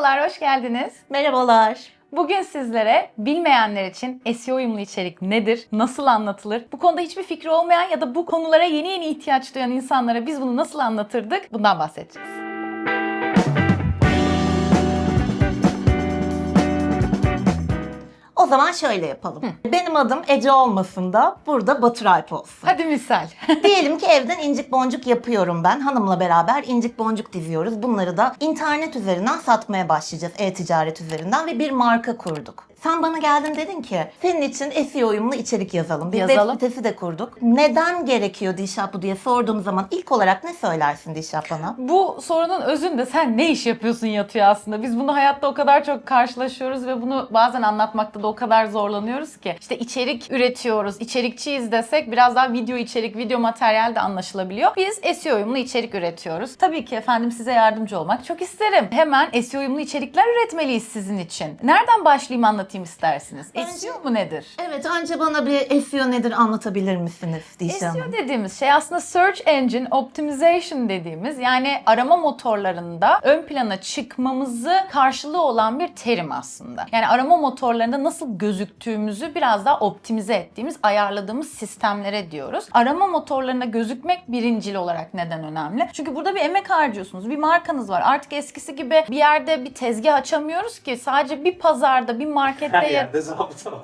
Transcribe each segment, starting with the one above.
Merhabalar, hoş geldiniz. Merhabalar. Bugün sizlere bilmeyenler için SEO uyumlu içerik nedir, nasıl anlatılır, bu konuda hiçbir fikri olmayan ya da bu konulara yeni yeni ihtiyaç duyan insanlara biz bunu nasıl anlatırdık bundan bahsedeceğiz. O zaman şöyle yapalım. Benim adım Ece olmasın da burada Batur Alp olsun. Hadi misal. Diyelim ki evden incik boncuk yapıyorum ben. Hanımla beraber incik boncuk diziyoruz. Bunları da internet üzerinden satmaya başlayacağız. E-ticaret üzerinden ve bir marka kurduk. Sen bana geldin dedin ki senin için SEO uyumlu içerik yazalım. Bir Yazalım. web sitesi de kurduk. Neden gerekiyor Dişap bu diye sorduğum zaman ilk olarak ne söylersin Dişap bana? bu sorunun özünde sen ne iş yapıyorsun yatıyor aslında. Biz bunu hayatta o kadar çok karşılaşıyoruz ve bunu bazen anlatmakta da o kadar zorlanıyoruz ki. İşte içerik üretiyoruz, içerikçiyiz desek biraz daha video içerik, video materyal de anlaşılabiliyor. Biz SEO uyumlu içerik üretiyoruz. Tabii ki efendim size yardımcı olmak çok isterim. Hemen SEO uyumlu içerikler üretmeliyiz sizin için. Nereden başlayayım anlatayım istersiniz? Bence- SEO mu nedir? Evet önce bana bir SEO nedir anlatabilir misiniz Hanım? SEO dediğimiz şey aslında Search Engine Optimization dediğimiz yani arama motorlarında ön plana çıkmamızı karşılığı olan bir terim aslında. Yani arama motorlarında nasıl gözüktüğümüzü biraz daha optimize ettiğimiz, ayarladığımız sistemlere diyoruz. Arama motorlarında gözükmek birincil olarak neden önemli? Çünkü burada bir emek harcıyorsunuz. Bir markanız var. Artık eskisi gibi bir yerde bir tezgah açamıyoruz ki. Sadece bir pazarda, bir markette Her ya- yerde zabıta var.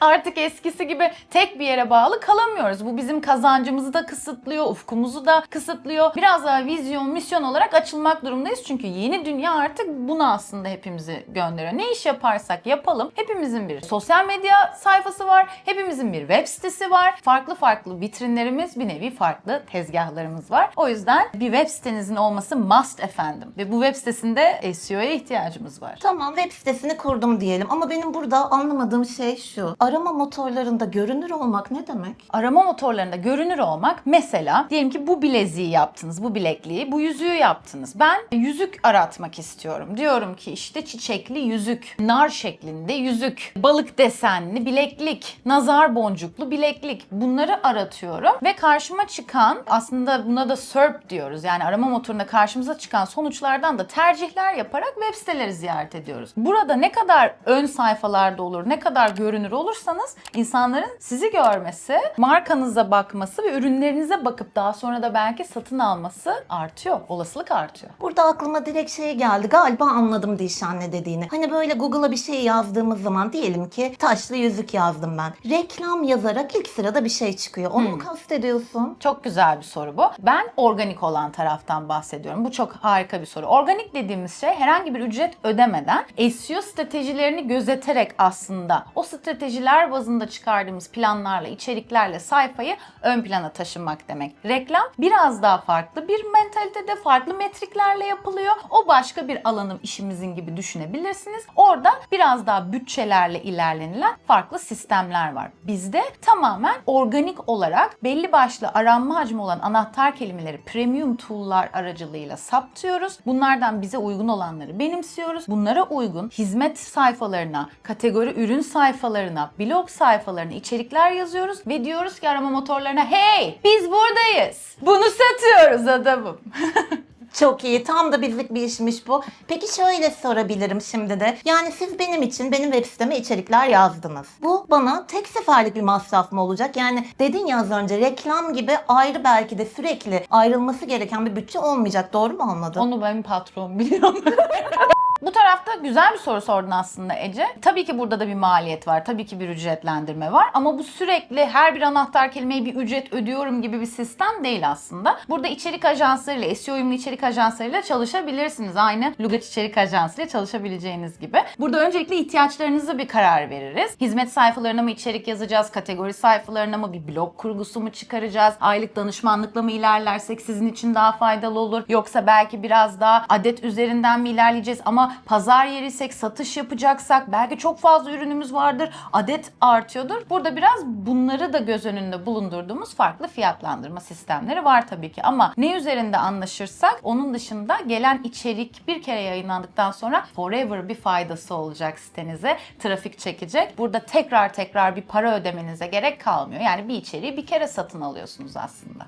Artık eskisi gibi tek bir yere bağlı kalamıyoruz. Bu bizim kazancımızı da kısıtlıyor, ufkumuzu da kısıtlıyor. Biraz daha vizyon, misyon olarak açılmak durumundayız. Çünkü yeni dünya artık bunu aslında hepimizi gönderiyor. Ne iş yaparsak yapalım hepimizin bir sosyal medya sayfası var. Hepimizin bir web sitesi var. Farklı farklı vitrinlerimiz, bir nevi farklı tezgahlarımız var. O yüzden bir web sitenizin olması must efendim. Ve bu web sitesinde SEO'ya ihtiyacımız var. Tamam web sitesini kurdum diyelim ama benim burada anlamadığım şey şu. Arama motorlarında görünür olmak ne demek? arama motorlarında görünür olmak mesela diyelim ki bu bileziği yaptınız, bu bilekliği, bu yüzüğü yaptınız. Ben yüzük aratmak istiyorum. Diyorum ki işte çiçekli yüzük, nar şeklinde yüzük, balık desenli bileklik, nazar boncuklu bileklik. Bunları aratıyorum ve karşıma çıkan aslında buna da SERP diyoruz. Yani arama motorunda karşımıza çıkan sonuçlardan da tercihler yaparak web siteleri ziyaret ediyoruz. Burada ne kadar ön sayfalarda olur, ne kadar görünür olursanız insanların sizi görmesi, markanıza bakması ve ürünlerinize bakıp daha sonra da belki satın alması artıyor. Olasılık artıyor. Burada aklıma direkt şey geldi. Galiba anladım Dişan ne dediğini. Hani böyle Google'a bir şey yazdığımız zaman diyelim ki taşlı yüzük yazdım ben. Reklam yazarak ilk sırada bir şey çıkıyor. Onu mu kastediyorsun? Çok güzel bir soru bu. Ben organik olan taraftan bahsediyorum. Bu çok harika bir soru. Organik dediğimiz şey herhangi bir ücret ödemeden SEO stratejilerini gözeterek aslında o stratejiler bazında çıkardığımız planlarla, içeriklerle sayfayı ön plana taşımak demek. Reklam biraz daha farklı bir mentalitede, farklı metriklerle yapılıyor. O başka bir alanım işimizin gibi düşünebilirsiniz. Orada biraz daha bütçelerle ilerlenilen farklı sistemler var. Bizde tamamen organik olarak belli başlı aranma hacmi olan anahtar kelimeleri premium tool'lar aracılığıyla saptıyoruz. Bunlardan bize uygun olanları benimsiyoruz. Bunlara uygun hizmet sayfalarına, kategori ürün sayfalarına, blog sayfalarına içerikler yazıyoruz ve diyoruz ki arama motorlarına hey biz buradayız. Bunu satıyoruz adamım. Çok iyi. Tam da bizlik bir işmiş bu. Peki şöyle sorabilirim şimdi de. Yani siz benim için benim web siteme içerikler yazdınız. Bu bana tek seferlik bir masraf mı olacak? Yani dedin ya az önce reklam gibi ayrı belki de sürekli ayrılması gereken bir bütçe olmayacak. Doğru mu anladım? Onu benim patron biliyor. Bu tarafta güzel bir soru sordun aslında Ece. Tabii ki burada da bir maliyet var. Tabii ki bir ücretlendirme var. Ama bu sürekli her bir anahtar kelimeye bir ücret ödüyorum gibi bir sistem değil aslında. Burada içerik ajanslarıyla, SEO uyumlu içerik ajanslarıyla çalışabilirsiniz. Aynı Lugat içerik ajansıyla çalışabileceğiniz gibi. Burada öncelikle ihtiyaçlarınızı bir karar veririz. Hizmet sayfalarına mı içerik yazacağız? Kategori sayfalarına mı? Bir blog kurgusu mu çıkaracağız? Aylık danışmanlıkla mı ilerlersek sizin için daha faydalı olur? Yoksa belki biraz daha adet üzerinden mi ilerleyeceğiz? Ama pazar yeriysek, satış yapacaksak belki çok fazla ürünümüz vardır. Adet artıyordur. Burada biraz bunları da göz önünde bulundurduğumuz farklı fiyatlandırma sistemleri var tabii ki. Ama ne üzerinde anlaşırsak onun dışında gelen içerik bir kere yayınlandıktan sonra forever bir faydası olacak sitenize. Trafik çekecek. Burada tekrar tekrar bir para ödemenize gerek kalmıyor. Yani bir içeriği bir kere satın alıyorsunuz aslında.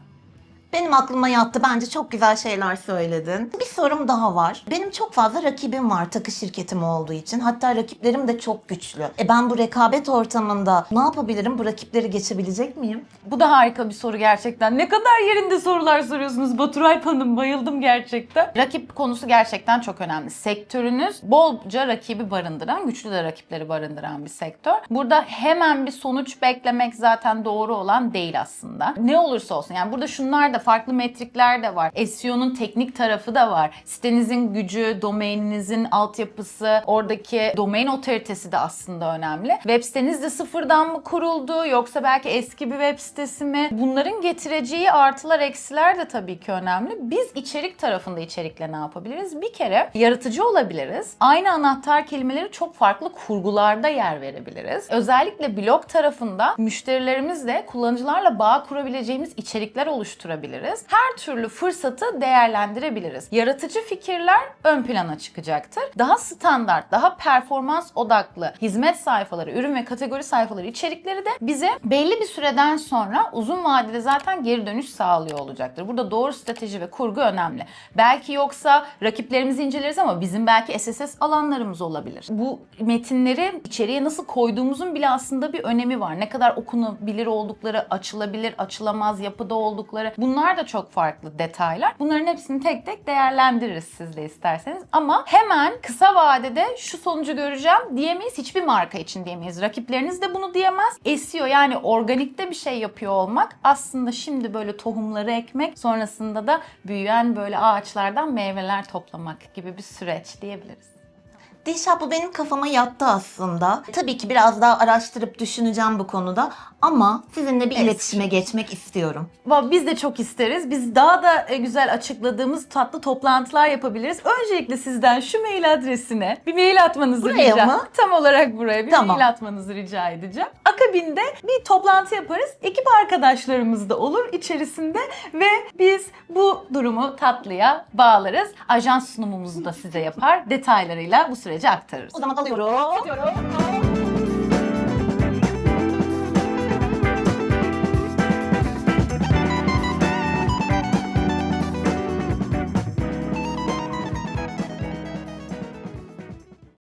Benim aklıma yattı. Bence çok güzel şeyler söyledin. Bir sorum daha var. Benim çok fazla rakibim var takı şirketim olduğu için. Hatta rakiplerim de çok güçlü. E ben bu rekabet ortamında ne yapabilirim? Bu rakipleri geçebilecek miyim? Bu da harika bir soru gerçekten. Ne kadar yerinde sorular soruyorsunuz Baturay Hanım. Bayıldım gerçekten. Rakip konusu gerçekten çok önemli. Sektörünüz bolca rakibi barındıran, güçlü de rakipleri barındıran bir sektör. Burada hemen bir sonuç beklemek zaten doğru olan değil aslında. Ne olursa olsun yani burada şunlar da farklı metrikler de var. SEO'nun teknik tarafı da var. Sitenizin gücü, domaininizin altyapısı, oradaki domain otoritesi de aslında önemli. Web siteniz de sıfırdan mı kuruldu yoksa belki eski bir web sitesi mi? Bunların getireceği artılar eksiler de tabii ki önemli. Biz içerik tarafında içerikle ne yapabiliriz? Bir kere yaratıcı olabiliriz. Aynı anahtar kelimeleri çok farklı kurgularda yer verebiliriz. Özellikle blog tarafında müşterilerimizle kullanıcılarla bağ kurabileceğimiz içerikler oluşturabiliriz. Her türlü fırsatı değerlendirebiliriz. Yaratıcı fikirler ön plana çıkacaktır. Daha standart, daha performans odaklı hizmet sayfaları, ürün ve kategori sayfaları içerikleri de bize belli bir süreden sonra uzun vadede zaten geri dönüş sağlıyor olacaktır. Burada doğru strateji ve kurgu önemli. Belki yoksa rakiplerimizi inceleriz ama bizim belki SSS alanlarımız olabilir. Bu metinleri içeriye nasıl koyduğumuzun bile aslında bir önemi var. Ne kadar okunabilir oldukları, açılabilir, açılamaz yapıda oldukları bunlar da çok farklı detaylar. Bunların hepsini tek tek değerlendiririz siz de isterseniz. Ama hemen kısa vadede şu sonucu göreceğim diyemeyiz. Hiçbir marka için diyemeyiz. Rakipleriniz de bunu diyemez. SEO yani organikte bir şey yapıyor olmak aslında şimdi böyle tohumları ekmek sonrasında da büyüyen böyle ağaçlardan meyveler toplamak gibi bir süreç diyebiliriz. Dilşah bu benim kafama yattı aslında. Tabii ki biraz daha araştırıp düşüneceğim bu konuda ama sizinle bir Evet. iletişime geçmek istiyorum. Va- Biz de çok isteriz. Biz daha da e, güzel açıkladığımız tatlı toplantılar yapabiliriz. Öncelikle sizden şu mail adresine bir mail atmanızı Buraya rica mı? Tam olarak buraya bir Tamam. mail atmanızı rica edeceğim. Akabinde bir toplantı yaparız. Ekip arkadaşlarımız da olur içerisinde ve biz bu durumu tatlıya bağlarız. Ajans sunumumuzu da size yapar. Detaylarıyla bu süreci aktarırız. O zaman alıyorum.